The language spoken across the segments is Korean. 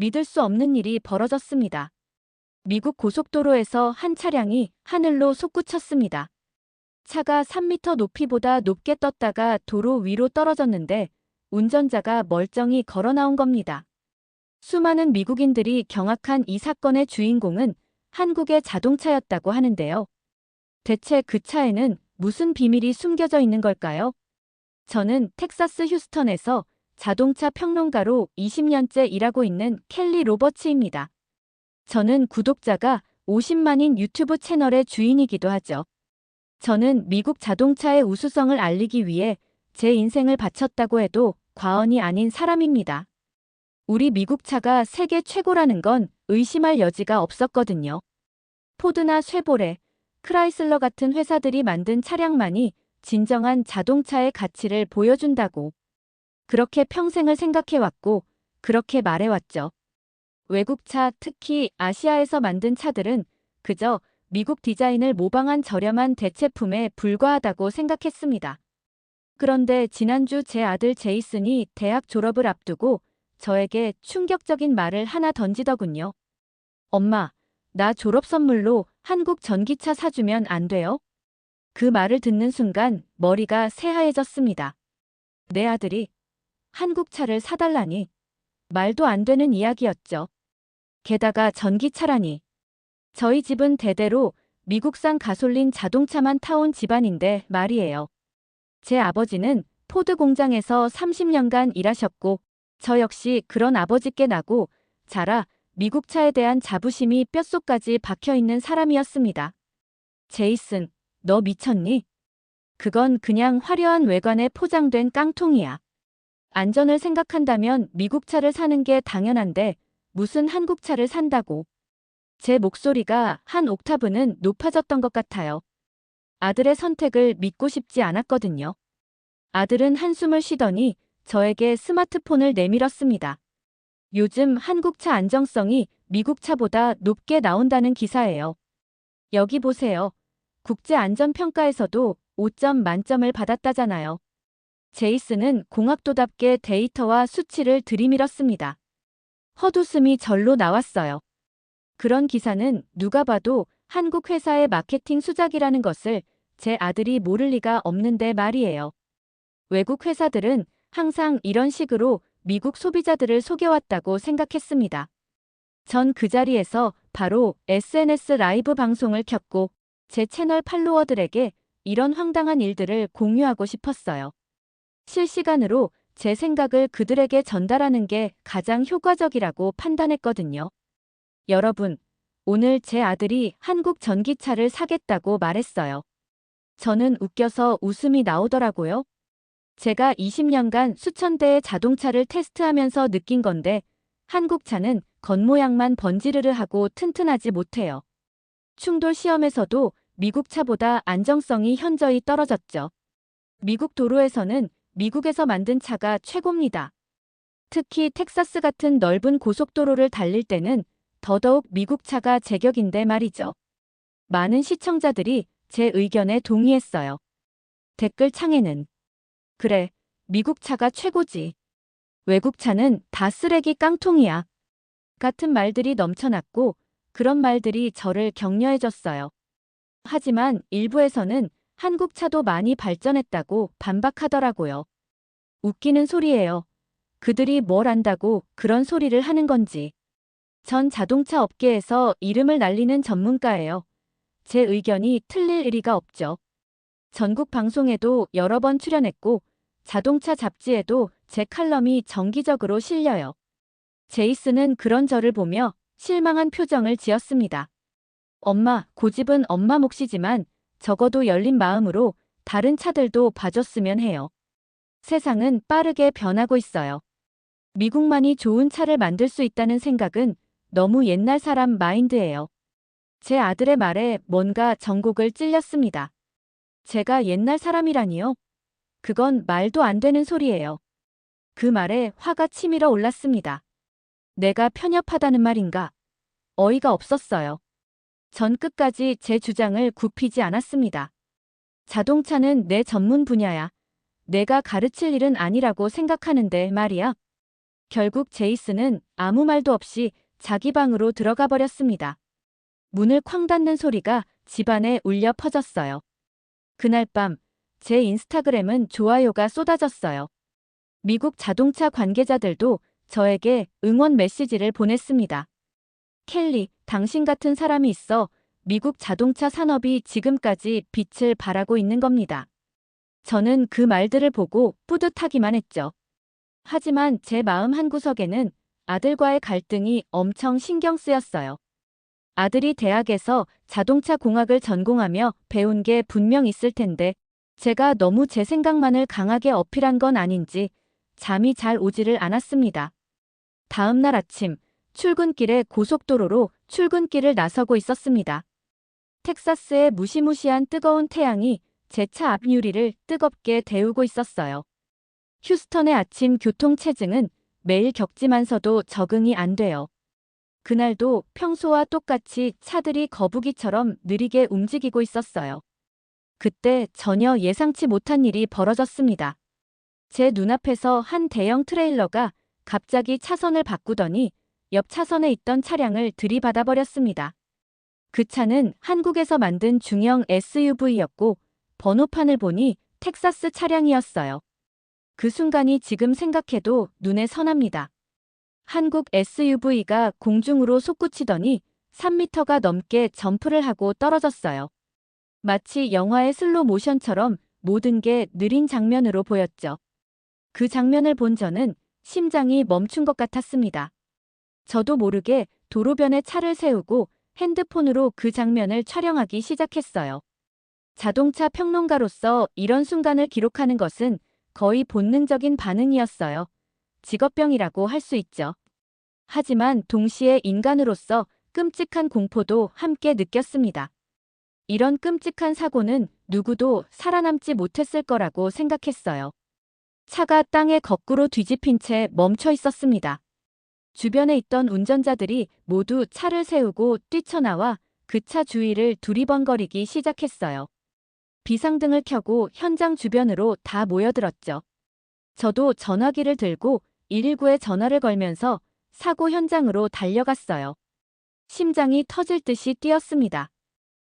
믿을 수 없는 일이 벌어졌습니다. 미국 고속도로에서 한 차량이 하늘로 솟구쳤습니다. 차가 3m 높이보다 높게 떴다가 도로 위로 떨어졌는데 운전자가 멀쩡히 걸어 나온 겁니다. 수많은 미국인들이 경악한 이 사건의 주인공은 한국의 자동차였다고 하는데요. 대체 그 차에는 무슨 비밀이 숨겨져 있는 걸까요? 저는 텍사스 휴스턴에서 자동차 평론가로 20년째 일하고 있는 켈리 로버츠입니다. 저는 구독자가 50만인 유튜브 채널의 주인이기도 하죠. 저는 미국 자동차의 우수성을 알리기 위해 제 인생을 바쳤다고 해도 과언이 아닌 사람입니다. 우리 미국 차가 세계 최고라는 건 의심할 여지가 없었거든요. 포드나 쉐보레, 크라이슬러 같은 회사들이 만든 차량만이 진정한 자동차의 가치를 보여준다고. 그렇게 평생을 생각해왔고, 그렇게 말해왔죠. 외국차, 특히 아시아에서 만든 차들은 그저 미국 디자인을 모방한 저렴한 대체품에 불과하다고 생각했습니다. 그런데 지난주 제 아들 제이슨이 대학 졸업을 앞두고 저에게 충격적인 말을 하나 던지더군요. 엄마, 나 졸업 선물로 한국 전기차 사주면 안 돼요? 그 말을 듣는 순간 머리가 새하얘졌습니다. 내 아들이 한국 차를 사달라니 말도 안 되는 이야기였죠. 게다가 전기차라니. 저희 집은 대대로 미국산 가솔린 자동차만 타온 집안인데 말이에요. 제 아버지는 포드 공장에서 30년간 일하셨고 저 역시 그런 아버지께 나고 자라 미국 차에 대한 자부심이 뼛속까지 박혀 있는 사람이었습니다. 제이슨, 너 미쳤니? 그건 그냥 화려한 외관에 포장된 깡통이야. 안전을 생각한다면 미국 차를 사는 게 당연한데 무슨 한국 차를 산다고. 제 목소리가 한 옥타브는 높아졌던 것 같아요. 아들의 선택을 믿고 싶지 않았거든요. 아들은 한숨을 쉬더니 저에게 스마트폰을 내밀었습니다. 요즘 한국차 안정성이 미국 차보다 높게 나온다는 기사예요. 여기 보세요. 국제안전평가에서도 5점 만점을 받았다잖아요. 제이슨은 공학도답게 데이터와 수치를 들이밀었습니다. 헛웃음이 절로 나왔어요. 그런 기사는 누가 봐도 한국 회사의 마케팅 수작이라는 것을 제 아들이 모를 리가 없는데 말이에요. 외국 회사들은 항상 이런 식으로 미국 소비자들을 속여왔다고 생각했습니다. 전 그 자리에서 바로 SNS 라이브 방송을 켰고 제 채널 팔로워들에게 이런 황당한 일들을 공유하고 싶었어요. 실시간으로 제 생각을 그들에게 전달하는 게 가장 효과적이라고 판단했거든요. 여러분, 오늘 제 아들이 한국 전기차를 사겠다고 말했어요. 저는 웃겨서 웃음이 나오더라고요. 제가 20년간 수천 대의 자동차를 테스트하면서 느낀 건데 한국 차는 겉모양만 번지르르 하고 튼튼하지 못해요. 충돌 시험에서도 미국 차보다 안정성이 현저히 떨어졌죠. 미국 도로에서는 미국에서 만든 차가 최고입니다. 특히 텍사스 같은 넓은 고속도로를 달릴 때는 더더욱 미국 차가 제격인데 말이죠. 많은 시청자들이 제 의견에 동의했어요. 댓글 창에는 그래, 미국 차가 최고지. 외국 차는 다 쓰레기 깡통이야. 같은 말들이 넘쳐났고 그런 말들이 저를 격려해줬어요. 하지만 일부에서는 한국 차도 많이 발전했다고 반박하더라고요. 웃기는 소리예요. 그들이 뭘 안다고 그런 소리를 하는 건지. 전 자동차 업계에서 이름을 날리는 전문가예요. 제 의견이 틀릴 리가 없죠. 전국 방송에도 여러 번 출연했고 자동차 잡지에도 제 칼럼이 정기적으로 실려요. 제이슨은 그런 저를 보며 실망한 표정을 지었습니다. 엄마, 고집은 엄마 몫이지만 적어도 열린 마음으로 다른 차들도 봐줬으면 해요. 세상은 빠르게 변하고 있어요. 미국만이 좋은 차를 만들 수 있다는 생각은 너무 옛날 사람 마인드예요. 제 아들의 말에 뭔가 전곡을 찔렸습니다. 제가 옛날 사람이라니요? 그건 말도 안 되는 소리예요. 그 말에 화가 치밀어 올랐습니다. 내가 편협하다는 말인가? 어이가 없었어요. 전 끝까지 제 주장을 굽히지 않았습니다. 자동차는 내 전문 분야야. 내가 가르칠 일은 아니라고 생각하는데 말이야. 결국 제이슨은 아무 말도 없이 자기 방으로 들어가 버렸습니다. 문을 쾅 닫는 소리가 집안에 울려 퍼졌어요. 그날 밤 제 인스타그램은 좋아요가 쏟아졌어요. 미국 자동차 관계자들도 저에게 응원 메시지를 보냈습니다. 켈리, 당신 같은 사람이 있어 미국 자동차 산업이 지금까지 빛을 발하고 있는 겁니다. 저는 그 말들을 보고 뿌듯하기만 했죠. 하지만 제 마음 한구석에는 아들과의 갈등이 엄청 신경 쓰였어요. 아들이 대학에서 자동차 공학을 전공하며 배운 게 분명 있을 텐데 제가 너무 제 생각만을 강하게 어필한 건 아닌지 잠이 잘 오지를 않았습니다. 다음 날 아침 출근길에 고속도로로 출근길을 나서고 있었습니다. 텍사스의 무시무시한 뜨거운 태양이 제 차 앞 유리를 뜨겁게 데우고 있었어요. 휴스턴의 아침 교통 체증은 매일 겪지만서도 적응이 안 돼요. 그날도 평소와 똑같이 차들이 거북이처럼 느리게 움직이고 있었어요. 그때 전혀 예상치 못한 일이 벌어졌습니다. 제 눈앞에서 한 대형 트레일러가 갑자기 차선을 바꾸더니 옆 차선에 있던 차량을 들이받아 버렸습니다. 그 차는 한국에서 만든 중형 SUV였고 번호판을 보니 텍사스 차량이었어요. 그 순간이 지금 생각해도 눈에 선합니다. 한국 SUV가 공중으로 솟구치더니 3미터가 넘게 점프를 하고 떨어졌어요. 마치 영화의 슬로 모션처럼 모든 게 느린 장면으로 보였죠. 그 장면을 본 저는 심장이 멈춘 것 같았습니다. 저도 모르게 도로변에 차를 세우고 핸드폰으로 그 장면을 촬영하기 시작했어요. 자동차 평론가로서 이런 순간을 기록하는 것은 거의 본능적인 반응이었어요. 직업병이라고 할 수 있죠. 하지만 동시에 인간으로서 끔찍한 공포도 함께 느꼈습니다. 이런 끔찍한 사고는 누구도 살아남지 못했을 거라고 생각했어요. 차가 땅에 거꾸로 뒤집힌 채 멈춰 있었습니다. 주변에 있던 운전자들이 모두 차를 세우고 뛰쳐나와 그 차 주위를 두리번거리기 시작했어요. 비상등을 켜고 현장 주변으로 다 모여들었죠. 저도 전화기를 들고 119에 전화를 걸면서 사고 현장으로 달려갔어요. 심장이 터질 듯이 뛰었습니다.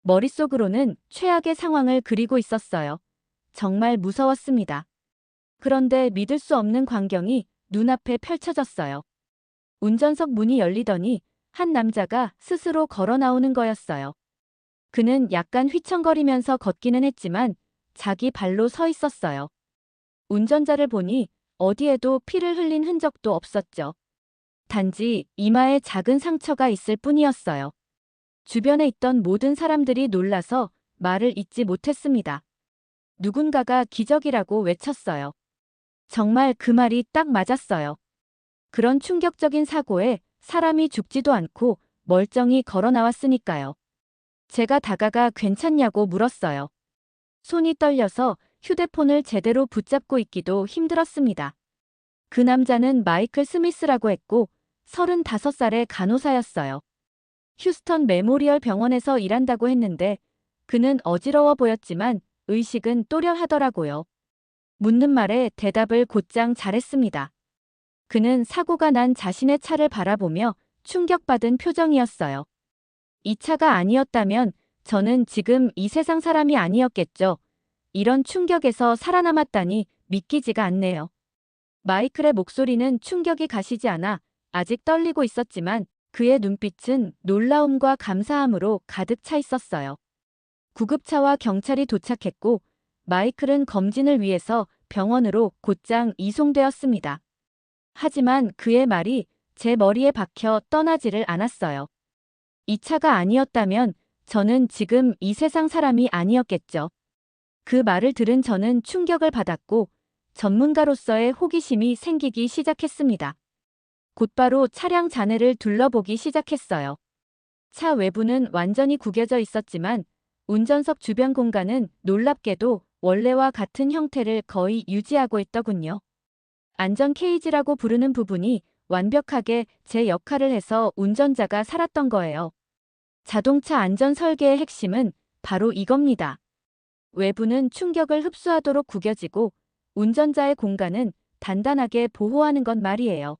머릿속으로는 최악의 상황을 그리고 있었어요. 정말 무서웠습니다. 그런데 믿을 수 없는 광경이 눈앞에 펼쳐졌어요. 운전석 문이 열리더니 한 남자가 스스로 걸어 나오는 거였어요. 그는 약간 휘청거리면서 걷기는 했지만 자기 발로 서 있었어요. 운전자를 보니 어디에도 피를 흘린 흔적도 없었죠. 단지 이마에 작은 상처가 있을 뿐이었어요. 주변에 있던 모든 사람들이 놀라서 말을 잇지 못했습니다. 누군가가 기적이라고 외쳤어요. 정말 그 말이 딱 맞았어요. 그런 충격적인 사고에 사람이 죽지도 않고 멀쩡히 걸어 나왔으니까요. 제가 다가가 괜찮냐고 물었어요. 손이 떨려서 휴대폰을 제대로 붙잡고 있기도 힘들었습니다. 그 남자는 마이클 스미스라고 했고 35살의 간호사였어요. 휴스턴 메모리얼 병원에서 일한다고 했는데 그는 어지러워 보였지만 의식은 또렷하더라고요. 묻는 말에 대답을 곧장 잘했습니다. 그는 사고가 난 자신의 차를 바라보며 충격받은 표정이었어요. 이 차가 아니었다면 저는 지금 이 세상 사람이 아니었겠죠. 이런 충격에서 살아남았다니 믿기지가 않네요. 마이클의 목소리는 충격이 가시지 않아 아직 떨리고 있었지만 그의 눈빛은 놀라움과 감사함으로 가득 차 있었어요. 구급차와 경찰이 도착했고 마이클은 검진을 위해서 병원으로 곧장 이송되었습니다. 하지만 그의 말이 제 머리에 박혀 떠나지를 않았어요. 이 차가 아니었다면 저는 지금 이 세상 사람이 아니었겠죠. 그 말을 들은 저는 충격을 받았고 전문가로서의 호기심이 생기기 시작했습니다. 곧바로 차량 잔해를 둘러보기 시작했어요. 차 외부는 완전히 구겨져 있었지만 운전석 주변 공간은 놀랍게도 원래와 같은 형태를 거의 유지하고 있더군요. 안전 케이지라고 부르는 부분이 완벽하게 제 역할을 해서 운전자가 살았던 거예요. 자동차 안전 설계의 핵심은 바로 이겁니다. 외부는 충격을 흡수하도록 구겨지고 운전자의 공간은 단단하게 보호하는 것 말이에요.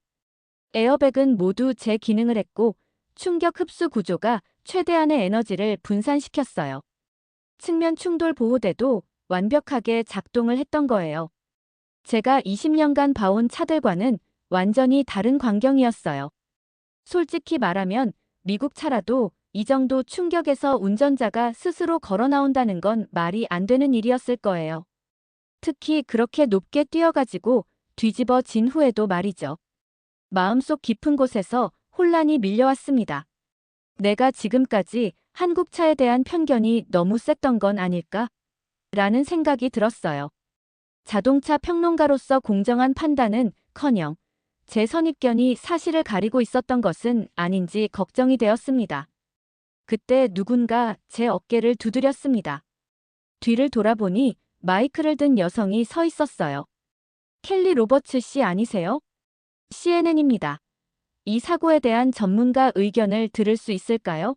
에어백은 모두 제 기능을 했고 충격 흡수 구조가 최대한의 에너지를 분산시켰어요. 측면 충돌 보호대도 완벽하게 작동을 했던 거예요. 제가 20년간 봐온 차들과는 완전히 다른 광경이었어요. 솔직히 말하면 미국 차라도 이 정도 충격에서 운전자가 스스로 걸어 나온다는 건 말이 안 되는 일이었을 거예요. 특히 그렇게 높게 뛰어가지고 뒤집어 진 후에도 말이죠. 마음속 깊은 곳에서 혼란이 밀려왔습니다. 내가 지금까지 한국 차에 대한 편견이 너무 셌던 건 아닐까? 라는 생각이 들었어요. 자동차 평론가로서 공정한 판단은 커녕 제 선입견이 사실을 가리고 있었던 것은 아닌지 걱정이 되었습니다. 그때 누군가 제 어깨를 두드렸습니다. 뒤를 돌아보니 마이크를 든 여성이 서 있었어요. 켈리 로버츠 씨 아니세요? CNN입니다. 이 사고에 대한 전문가 의견을 들을 수 있을까요?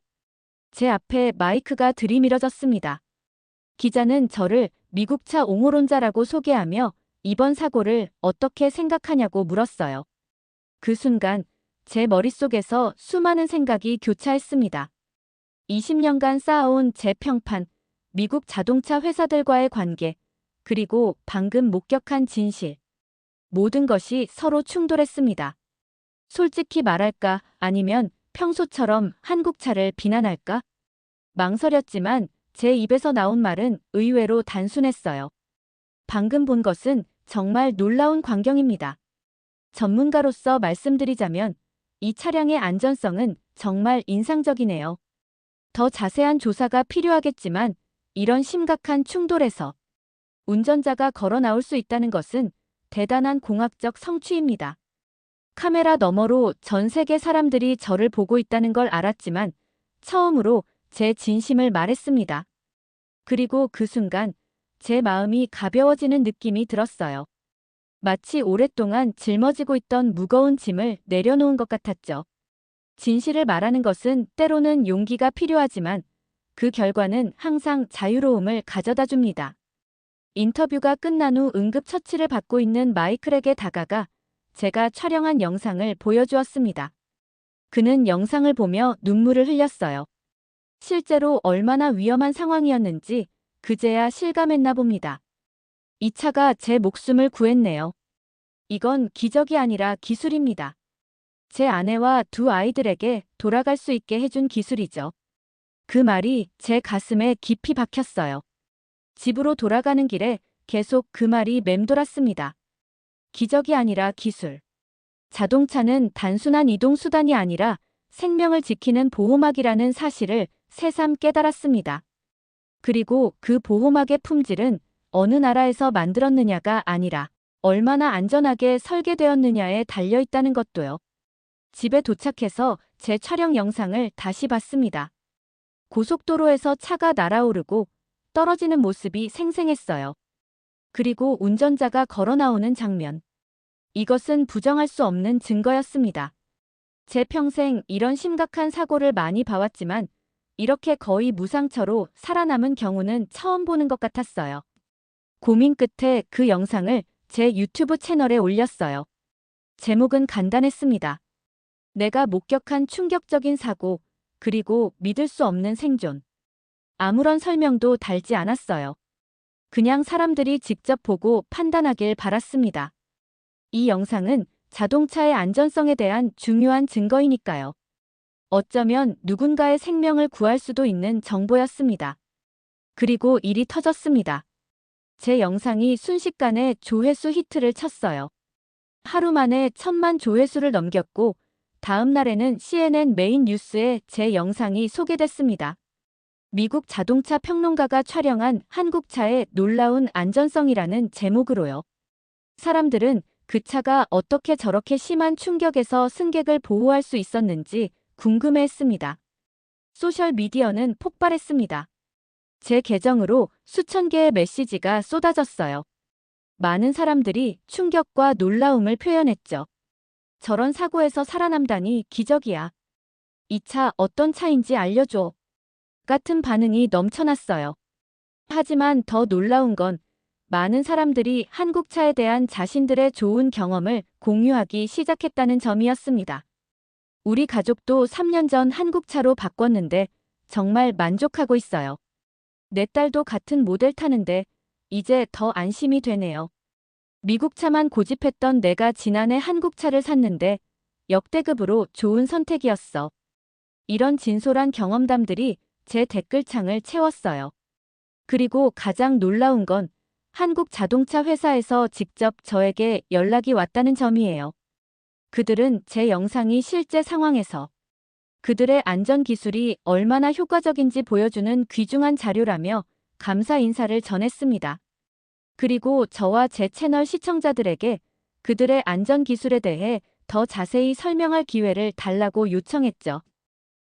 제 앞에 마이크가 들이밀어졌습니다. 기자는 저를 미국차 옹호론자라고 소개하며 이번 사고를 어떻게 생각하냐고 물었어요. 그 순간 제 머릿속에서 수많은 생각이 교차했습니다. 20년간 쌓아온 제 평판, 미국 자동차 회사들과의 관계, 그리고 방금 목격한 진실. 모든 것이 서로 충돌했습니다. 솔직히 말할까 아니면 평소처럼 한국차를 비난할까? 망설였지만 제 입에서 나온 말은 의외로 단순했어요. 방금 본 것은 정말 놀라운 광경입니다. 전문가로서 말씀드리자면 이 차량의 안전성은 정말 인상적이네요. 더 자세한 조사가 필요하겠지만 이런 심각한 충돌에서 운전자가 걸어 나올 수 있다는 것은 대단한 공학적 성취입니다. 카메라 너머로 전 세계 사람들이 저를 보고 있다는 걸 알았지만 처음으로 제 진심을 말했습니다. 그리고 그 순간 제 마음이 가벼워지는 느낌이 들었어요. 마치 오랫동안 짊어지고 있던 무거운 짐을 내려놓은 것 같았죠. 진실을 말하는 것은 때로는 용기가 필요하지만 그 결과는 항상 자유로움을 가져다 줍니다. 인터뷰가 끝난 후 응급처치를 받고 있는 마이클에게 다가가 제가 촬영한 영상을 보여주었습니다. 그는 영상을 보며 눈물을 흘렸어요. 실제로 얼마나 위험한 상황이었는지 그제야 실감했나 봅니다. 이 차가 제 목숨을 구했네요. 이건 기적이 아니라 기술입니다. 제 아내와 두 아이들에게 돌아갈 수 있게 해준 기술이죠. 그 말이 제 가슴에 깊이 박혔어요. 집으로 돌아가는 길에 계속 그 말이 맴돌았습니다. 기적이 아니라 기술. 자동차는 단순한 이동수단이 아니라 생명을 지키는 보호막이라는 사실을 새삼 깨달았습니다. 그리고 그 보호막의 품질은 어느 나라에서 만들었느냐가 아니라 얼마나 안전하게 설계되었느냐에 달려 있다는 것도요. 집에 도착해서 제 촬영 영상을 다시 봤습니다. 고속도로에서 차가 날아오르고 떨어지는 모습이 생생했어요. 그리고 운전자가 걸어 나오는 장면. 이것은 부정할 수 없는 증거였습니다. 제 평생 이런 심각한 사고를 많이 봐왔지만 이렇게 거의 무상처로 살아남은 경우는 처음 보는 것 같았어요. 고민 끝에 그 영상을 제 유튜브 채널에 올렸어요. 제목은 간단했습니다. 내가 목격한 충격적인 사고, 그리고 믿을 수 없는 생존. 아무런 설명도 달지 않았어요. 그냥 사람들이 직접 보고 판단하길 바랐습니다. 이 영상은 자동차의 안전성에 대한 중요한 증거이니까요. 어쩌면 누군가의 생명을 구할 수도 있는 정보였습니다. 그리고 일이 터졌습니다. 제 영상이 순식간에 조회수 히트를 쳤어요. 하루 만에 천만 조회수를 넘겼고 다음 날에는 CNN 메인 뉴스에 제 영상이 소개됐습니다. 미국 자동차 평론가가 촬영한 한국차의 놀라운 안전성이라는 제목으로요. 사람들은 그 차가 어떻게 저렇게 심한 충격에서 승객을 보호할 수 있었는지 궁금해했습니다. 소셜미디어는 폭발했습니다. 제 계정으로 수천 개의 메시지가 쏟아졌어요. 많은 사람들이 충격과 놀라움을 표현했죠. 저런 사고에서 살아남다니 기적이야. 이차 어떤 차인지 알려줘. 같은 반응이 넘쳐났어요. 하지만 더 놀라운 건 많은 사람들이 한국차에 대한 자신들의 좋은 경험을 공유하기 시작했다는 점이었습니다. 우리 가족도 3년 전 한국차로 바꿨는데 정말 만족하고 있어요. 내 딸도 같은 모델 타는데 이제 더 안심이 되네요. 미국 차만 고집했던 내가 지난해 한국 차를 샀는데 역대급으로 좋은 선택이었어. 이런 진솔한 경험담들이 제 댓글창을 채웠어요. 그리고 가장 놀라운 건 한국 자동차 회사에서 직접 저에게 연락이 왔다는 점이에요. 그들은 제 영상이 실제 상황에서 그들의 안전 기술이 얼마나 효과적인지 보여주는 귀중한 자료라며 감사 인사를 전했습니다. 그리고 저와 제 채널 시청자들에게 그들의 안전 기술에 대해 더 자세히 설명할 기회를 달라고 요청했죠.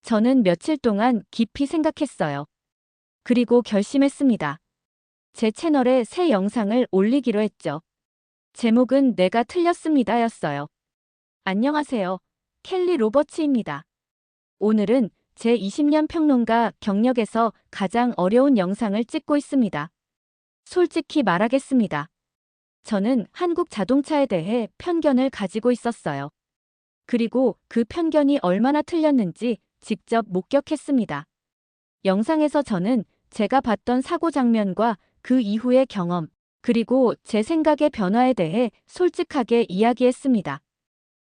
저는 며칠 동안 깊이 생각했어요. 그리고 결심했습니다. 제 채널에 새 영상을 올리기로 했죠. 제목은 내가 틀렸습니다 였어요. 안녕하세요. 켈리 로버츠입니다. 오늘은 제 20년 평론가 경력에서 가장 어려운 영상을 찍고 있습니다. 솔직히 말하겠습니다. 저는 한국 자동차에 대해 편견을 가지고 있었어요. 그리고 그 편견이 얼마나 틀렸는지 직접 목격했습니다. 영상에서 저는 제가 봤던 사고 장면과 그 이후의 경험, 그리고 제 생각의 변화에 대해 솔직하게 이야기했습니다.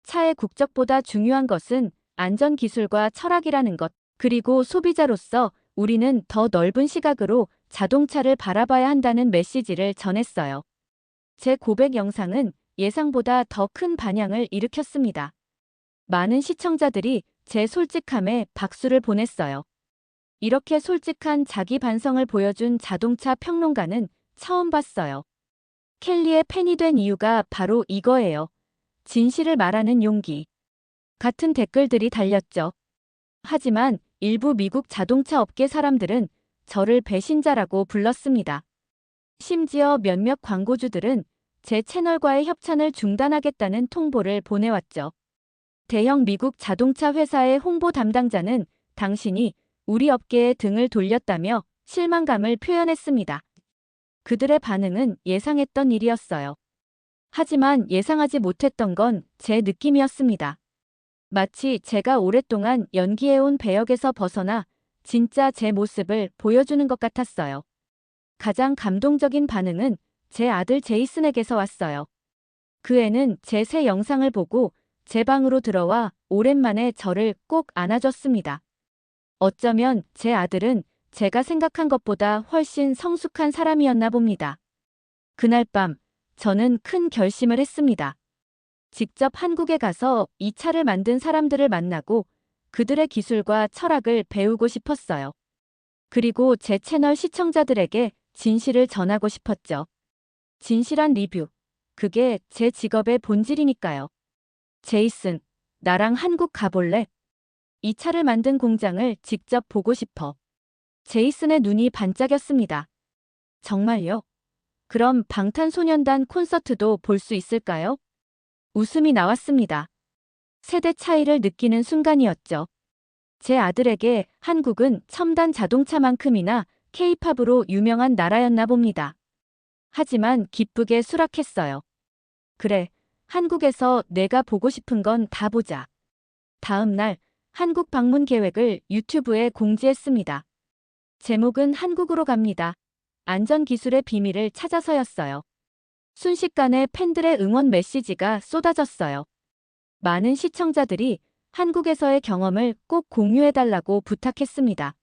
차의 국적보다 중요한 것은 안전 기술과 철학이라는 것, 그리고 소비자로서 우리는 더 넓은 시각으로 자동차를 바라봐야 한다는 메시지를 전했어요. 제 고백 영상은 예상보다 더 큰 반향을 일으켰습니다. 많은 시청자들이 제 솔직함에 박수를 보냈어요. 이렇게 솔직한 자기 반성을 보여준 자동차 평론가는 처음 봤어요. 켈리의 팬이 된 이유가 바로 이거예요. 진실을 말하는 용기. 같은 댓글들이 달렸죠. 하지만 일부 미국 자동차 업계 사람들은 저를 배신자라고 불렀습니다. 심지어 몇몇 광고주들은 제 채널과의 협찬을 중단하겠다는 통보를 보내왔죠. 대형 미국 자동차 회사의 홍보 담당자는 당신이 우리 업계에 등을 돌렸다며 실망감을 표현했습니다. 그들의 반응은 예상했던 일이었어요. 하지만 예상하지 못했던 건 제 느낌이었습니다. 마치 제가 오랫동안 연기해온 배역에서 벗어나 진짜 제 모습을 보여주는 것 같았어요. 가장 감동적인 반응은 제 아들 제이슨에게서 왔어요. 그 애는 제 새 영상을 보고 제 방으로 들어와 오랜만에 저를 꼭 안아줬습니다. 어쩌면 제 아들은 제가 생각한 것보다 훨씬 성숙한 사람이었나 봅니다. 그날 밤, 저는 큰 결심을 했습니다. 직접 한국에 가서 이 차를 만든 사람들을 만나고 그들의 기술과 철학을 배우고 싶었어요. 그리고 제 채널 시청자들에게 진실을 전하고 싶었죠. 진실한 리뷰. 그게 제 직업의 본질이니까요. 제이슨, 나랑 한국 가볼래? 이 차를 만든 공장을 직접 보고 싶어. 제이슨의 눈이 반짝였습니다. 정말요? 그럼 방탄소년단 콘서트도 볼 수 있을까요? 웃음이 나왔습니다. 세대 차이를 느끼는 순간이었죠. 제 아들에게 한국은 첨단 자동차만큼이나 케이팝으로 유명한 나라였나 봅니다. 하지만 기쁘게 수락했어요. 그래, 한국에서 내가 보고 싶은 건 다 보자. 다음 날 한국 방문 계획을 유튜브에 공지했습니다. 제목은 한국으로 갑니다. 안전기술의 비밀을 찾아서였어요. 순식간에 팬들의 응원 메시지가 쏟아졌어요. 많은 시청자들이 한국에서의 경험을 꼭 공유해달라고 부탁했습니다.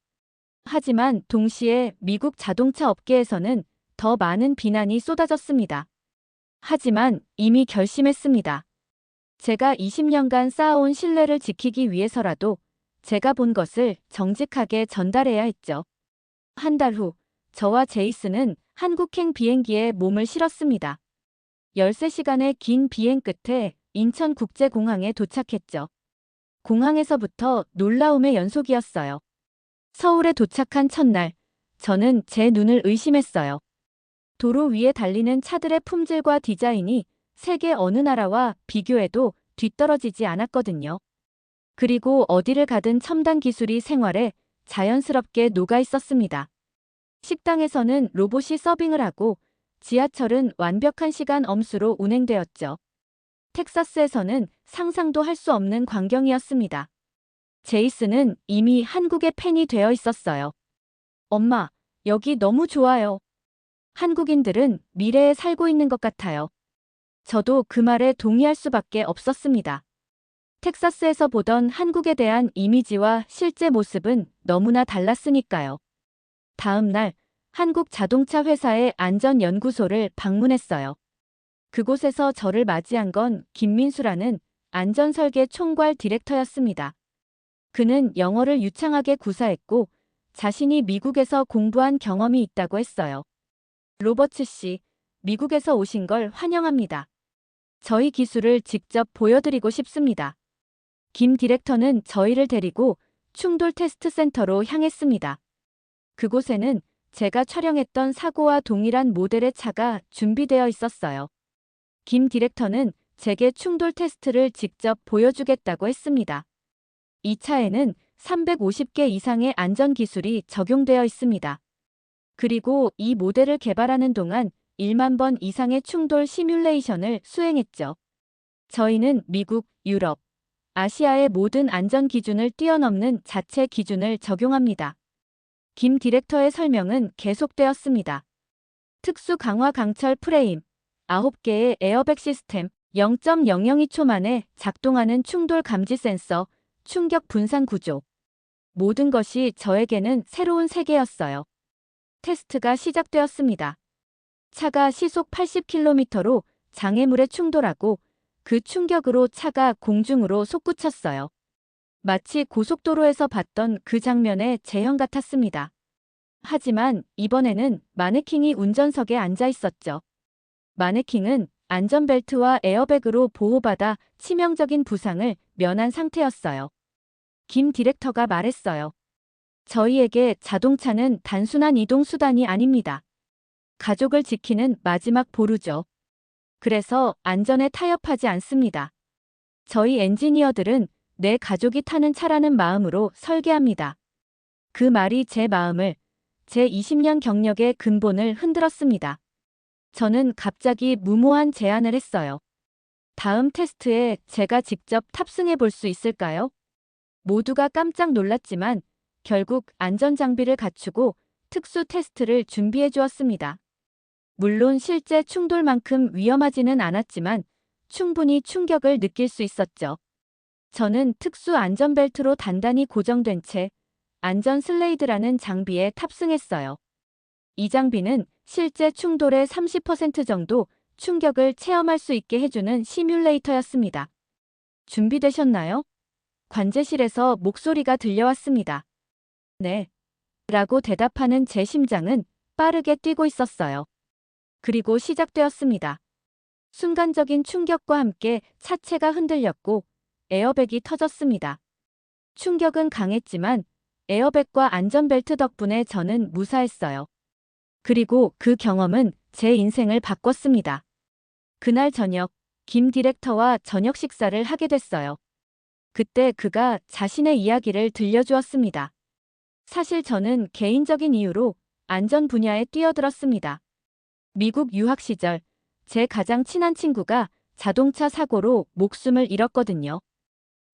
하지만 동시에 미국 자동차 업계에서는 더 많은 비난이 쏟아졌습니다. 하지만 이미 결심했습니다. 제가 20년간 쌓아온 신뢰를 지키기 위해서라도 제가 본 것을 정직하게 전달해야 했죠. 한 달 후, 저와 제이슨은 한국행 비행기에 몸을 실었습니다. 13시간의 긴 비행 끝에 인천국제공항에 도착했죠. 공항에서부터 놀라움의 연속이었어요. 서울에 도착한 첫날, 저는 제 눈을 의심했어요. 도로 위에 달리는 차들의 품질과 디자인이 세계 어느 나라와 비교해도 뒤떨어지지 않았거든요. 그리고 어디를 가든 첨단 기술이 생활에 자연스럽게 녹아 있었습니다. 식당에서는 로봇이 서빙을 하고 지하철은 완벽한 시간 엄수로 운행되었죠. 텍사스에서는 상상도 할 수 없는 광경이었습니다. 제이슨은 이미 한국의 팬이 되어 있었어요. 엄마, 여기 너무 좋아요. 한국인들은 미래에 살고 있는 것 같아요. 저도 그 말에 동의할 수밖에 없었습니다. 텍사스에서 보던 한국에 대한 이미지와 실제 모습은 너무나 달랐으니까요. 다음 날 한국 자동차 회사의 안전연구소를 방문했어요. 그곳에서 저를 맞이한 건 김민수라는 안전설계 총괄 디렉터였습니다. 그는 영어를 유창하게 구사했고 자신이 미국에서 공부한 경험이 있다고 했어요. 로버츠 씨, 미국에서 오신 걸 환영합니다. 저희 기술을 직접 보여드리고 싶습니다. 김 디렉터는 저희를 데리고 충돌 테스트 센터로 향했습니다. 그곳에는 제가 촬영했던 사고와 동일한 모델의 차가 준비되어 있었어요. 김 디렉터는 제게 충돌 테스트를 직접 보여주겠다고 했습니다. 이 차에는 350개 이상의 안전 기술이 적용되어 있습니다. 그리고 이 모델을 개발하는 동안 1만 번 이상의 충돌 시뮬레이션을 수행했죠. 저희는 미국, 유럽, 아시아의 모든 안전 기준을 뛰어넘는 자체 기준을 적용합니다. 김 디렉터의 설명은 계속되었습니다. 특수 강화 강철 프레임, 9개의 에어백 시스템, 0.002초 만에 작동하는 충돌 감지 센서, 충격 분산 구조. 모든 것이 저에게는 새로운 세계였어요. 테스트가 시작되었습니다. 차가 시속 80km로 장애물에 충돌하고 그 충격으로 차가 공중으로 솟구쳤어요. 마치 고속도로에서 봤던 그 장면의 재현 같았습니다. 하지만 이번에는 마네킹이 운전석에 앉아 있었죠. 마네킹은 안전벨트와 에어백으로 보호받아 치명적인 부상을 면한 상태였어요. 김 디렉터가 말했어요. 저희에게 자동차는 단순한 이동 수단이 아닙니다. 가족을 지키는 마지막 보루죠. 그래서 안전에 타협하지 않습니다. 저희 엔지니어들은 내 가족이 타는 차라는 마음으로 설계합니다. 그 말이 제 마음을, 제 20년 경력의 근본을 흔들었습니다. 저는 갑자기 무모한 제안을 했어요. 다음 테스트에 제가 직접 탑승해 볼 수 있을까요? 모두가 깜짝 놀랐지만 결국 안전장비를 갖추고 특수 테스트를 준비해 주었습니다. 물론 실제 충돌만큼 위험하지는 않았지만 충분히 충격을 느낄 수 있었죠. 저는 특수 안전벨트로 단단히 고정된 채 안전 슬레이드라는 장비에 탑승했어요. 이 장비는 실제 충돌의 30% 정도 충격을 체험할 수 있게 해주는 시뮬레이터였습니다. 준비되셨나요? 관제실에서 목소리가 들려왔습니다. 네. 라고 대답하는 제 심장은 빠르게 뛰고 있었어요. 그리고 시작되었습니다. 순간적인 충격과 함께 차체가 흔들렸고 에어백이 터졌습니다. 충격은 강했지만 에어백과 안전벨트 덕분에 저는 무사했어요. 그리고 그 경험은 제 인생을 바꿨습니다. 그날 저녁, 김 디렉터와 저녁 식사를 하게 됐어요. 그때 그가 자신의 이야기를 들려주었습니다. 사실 저는 개인적인 이유로 안전 분야에 뛰어들었습니다. 미국 유학 시절 제 가장 친한 친구가 자동차 사고로 목숨을 잃었거든요.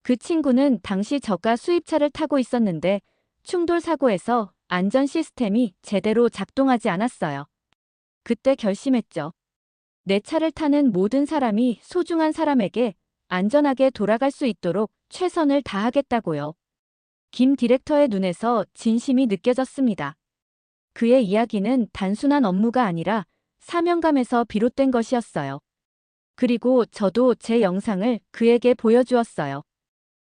그 친구는 당시 저가 수입차를 타고 있었는데 충돌 사고에서 안전 시스템이 제대로 작동하지 않았어요. 그때 결심했죠. 내 차를 타는 모든 사람이 소중한 사람에게 안전하게 돌아갈 수 있도록 최선을 다하겠다고요. 김 디렉터의 눈에서 진심이 느껴졌습니다. 그의 이야기는 단순한 업무가 아니라 사명감에서 비롯된 것이었어요. 그리고 저도 제 영상을 그에게 보여주었어요.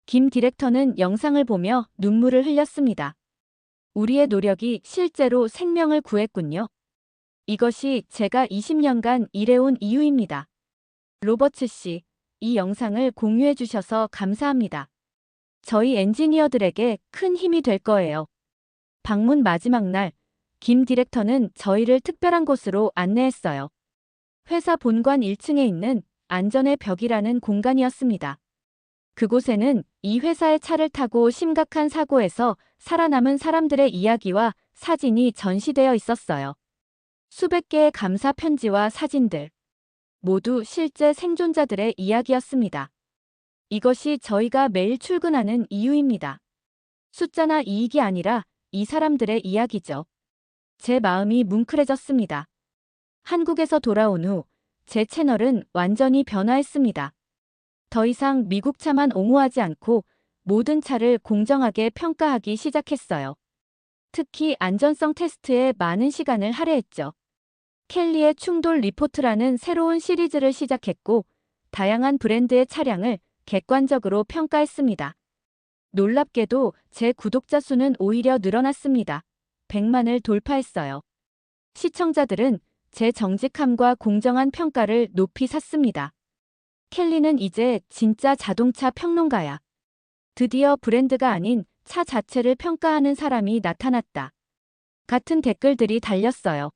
김 디렉터는 영상을 보며 눈물을 흘렸습니다. 우리의 노력이 실제로 생명을 구했군요. 이것이 제가 20년간 일해온 이유입니다. 로버츠 씨, 이 영상을 공유해 주셔서 감사합니다. 저희 엔지니어들에게 큰 힘이 될 거예요. 방문 마지막 날, 김 디렉터는 저희를 특별한 곳으로 안내했어요. 회사 본관 1층에 있는 안전의 벽이라는 공간이었습니다. 그곳에는 이 회사의 차를 타고 심각한 사고에서 살아남은 사람들의 이야기와 사진이 전시되어 있었어요. 수백 개의 감사 편지와 사진들. 모두 실제 생존자들의 이야기였습니다. 이것이 저희가 매일 출근하는 이유입니다. 숫자나 이익이 아니라 이 사람들의 이야기죠. 제 마음이 뭉클해졌습니다. 한국에서 돌아온 후 제 채널은 완전히 변화했습니다. 더 이상 미국 차만 옹호하지 않고 모든 차를 공정하게 평가하기 시작했어요. 특히 안전성 테스트에 많은 시간을 할애했죠. 켈리의 충돌 리포트라는 새로운 시리즈를 시작했고 다양한 브랜드의 차량을 객관적으로 평가했습니다. 놀랍게도 제 구독자 수는 오히려 늘어났습니다. 100만을 돌파했어요. 시청자들은 제 정직함과 공정한 평가를 높이 샀습니다. 켈리는 이제 진짜 자동차 평론가야. 드디어 브랜드가 아닌 차 자체를 평가하는 사람이 나타났다. 같은 댓글들이 달렸어요.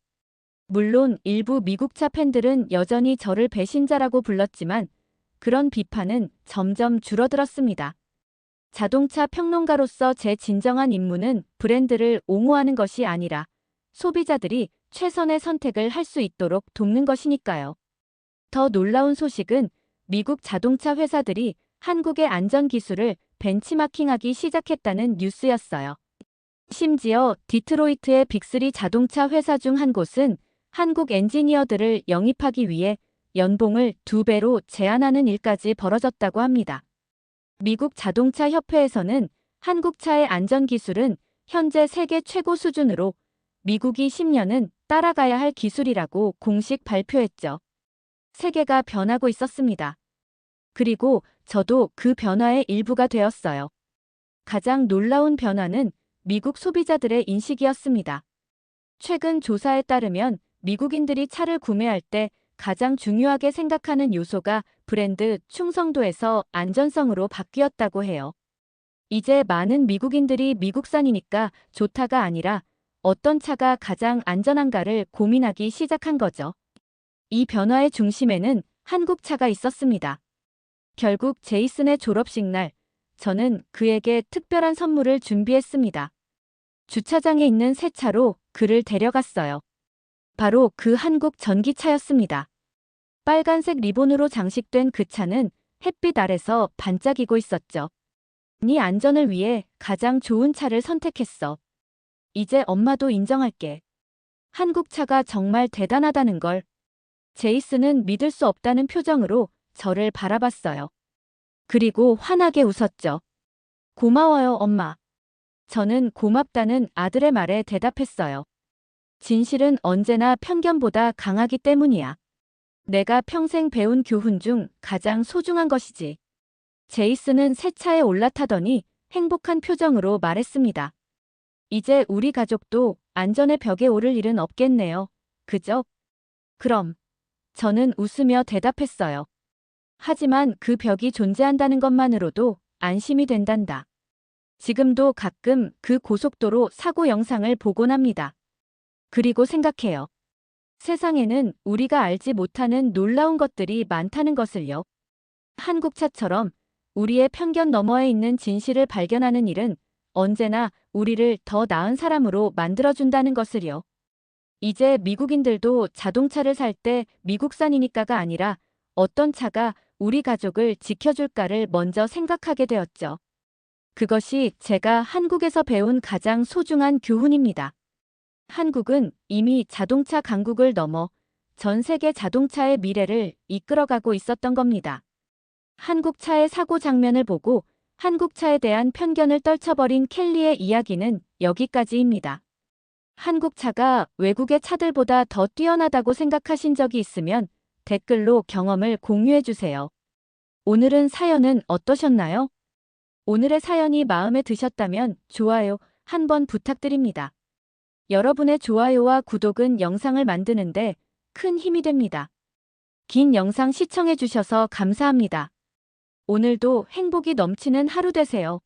물론 일부 미국차 팬들은 여전히 저를 배신자라고 불렀지만 그런 비판은 점점 줄어들었습니다. 자동차 평론가로서 제 진정한 임무는 브랜드를 옹호하는 것이 아니라 소비자들이 최선의 선택을 할 수 있도록 돕는 것이니까요. 더 놀라운 소식은 미국 자동차 회사들이 한국의 안전 기술을 벤치마킹하기 시작했다는 뉴스였어요. 심지어 디트로이트의 빅3 자동차 회사 중 한 곳은 한국 엔지니어들을 영입하기 위해 연봉을 두 배로 제한하는 일까지 벌어졌다고 합니다. 미국 자동차 협회에서는 한국차의 안전 기술은 현재 세계 최고 수준으로 미국이 10년은 따라가야 할 기술이라고 공식 발표했죠. 세계가 변하고 있었습니다. 그리고 저도 그 변화의 일부가 되었어요. 가장 놀라운 변화는 미국 소비자들의 인식이었습니다. 최근 조사에 따르면 미국인들이 차를 구매할 때 가장 중요하게 생각하는 요소가 브랜드 충성도에서 안전성으로 바뀌었다고 해요. 이제 많은 미국인들이 미국산이니까 좋다가 아니라 어떤 차가 가장 안전한가를 고민하기 시작한 거죠. 이 변화의 중심에는 한국 차가 있었습니다. 결국 제이슨의 졸업식 날, 저는 그에게 특별한 선물을 준비했습니다. 주차장에 있는 새 차로 그를 데려갔어요. 바로 그 한국 전기차였습니다. 빨간색 리본으로 장식된 그 차는 햇빛 아래서 반짝이고 있었죠. 네 안전을 위해 가장 좋은 차를 선택했어. 이제 엄마도 인정할게. 한국 차가 정말 대단하다는 걸. 제이슨은 믿을 수 없다는 표정으로 저를 바라봤어요. 그리고 환하게 웃었죠. 고마워요, 엄마. 저는 고맙다는 아들의 말에 대답했어요. 진실은 언제나 편견보다 강하기 때문이야. 내가 평생 배운 교훈 중 가장 소중한 것이지. 제이슨은 새 차에 올라타더니 행복한 표정으로 말했습니다. 이제 우리 가족도 안전의 벽에 오를 일은 없겠네요. 그죠? 그럼. 저는 웃으며 대답했어요. 하지만 그 벽이 존재한다는 것만으로도 안심이 된단다. 지금도 가끔 그 고속도로 사고 영상을 보곤 합니다. 그리고 생각해요. 세상에는 우리가 알지 못하는 놀라운 것들이 많다는 것을요. 한국차처럼 우리의 편견 너머에 있는 진실을 발견하는 일은 언제나 우리를 더 나은 사람으로 만들어준다는 것을요. 이제 미국인들도 자동차를 살 때 미국산이니까가 아니라 어떤 차가 우리 가족을 지켜줄까를 먼저 생각하게 되었죠. 그것이 제가 한국에서 배운 가장 소중한 교훈입니다. 한국은 이미 자동차 강국을 넘어 전 세계 자동차의 미래를 이끌어가고 있었던 겁니다. 한국 차의 사고 장면을 보고 한국 차에 대한 편견을 떨쳐버린 켈리의 이야기는 여기까지입니다. 한국 차가 외국의 차들보다 더 뛰어나다고 생각하신 적이 있으면 댓글로 경험을 공유해 주세요. 오늘은 사연은 어떠셨나요? 오늘의 사연이 마음에 드셨다면 좋아요 한 번 부탁드립니다. 여러분의 좋아요와 구독은 영상을 만드는데 큰 힘이 됩니다. 긴 영상 시청해 주셔서 감사합니다. 오늘도 행복이 넘치는 하루 되세요.